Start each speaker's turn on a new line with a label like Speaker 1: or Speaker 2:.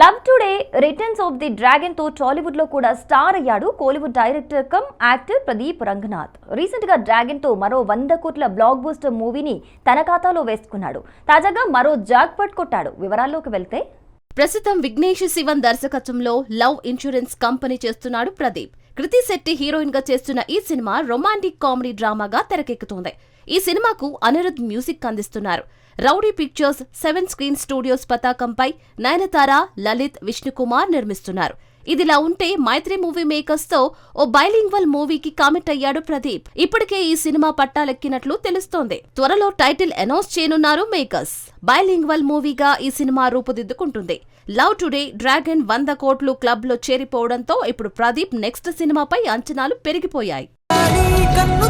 Speaker 1: Love today returns of the డ్రాగన్తో టాలీవుడ్లో కూడా star అయ్యాడు Kollywood director cum actor Pradeep Ranganath. రీసెంట్గా డ్రాగన్తో మరో వంద కోట్ల బ్లాక్ బూస్టర్ మూవీని తన ఖాతాలో వేసుకున్నాడు. తాజాగా మరో జాక్ పట్ కొట్టాడు. వివరాల్లోకి వెళ్తే
Speaker 2: ప్రస్తుతం విఘ్నేష్ శివన్ దర్శకత్వంలో లవ్ ఇన్సూరెన్స్ కంపెనీ చేస్తున్నాడు ప్రదీప్. కృతి శెట్టి హీరోయిన్గా చేస్తున్న ఈ సినిమా రొమాంటిక్ కామెడీ డ్రామాగా తెరకెక్కుతోంది. ఈ సినిమాకు అనిరుద్ మ్యూజిక్ అందిస్తున్నారు. Rowdy pictures seven screen studios పతాకంపై నయనతార లలిత్ విష్ణుకుమార్ నిర్మిస్తున్నారు. ఇదిలా ఉంటే మైత్రి మూవీ మేకర్స్తో ఓ బైలింగ్వల్ మూవీకి కామెంట్ అయ్యాడు ప్రదీప్. ఇప్పటికే ఈ సినిమా పట్టాలెక్కినట్లు తెలుస్తోంది. త్వరలో టైటిల్ అనౌన్స్ చేయనున్నారు మేకర్స్. బైలింగ్వల్ మూవీగా ఈ సినిమా రూపుదిద్దుకుంటుంది. లవ్ టుడే డ్రాగన్ వంద కోట్లు క్లబ్లో చేరిపోవడంతో ఇప్పుడు ప్రదీప్ నెక్స్ట్ సినిమాపై అంచనాలు పెరిగిపోయాయి.
Speaker 3: కన్ను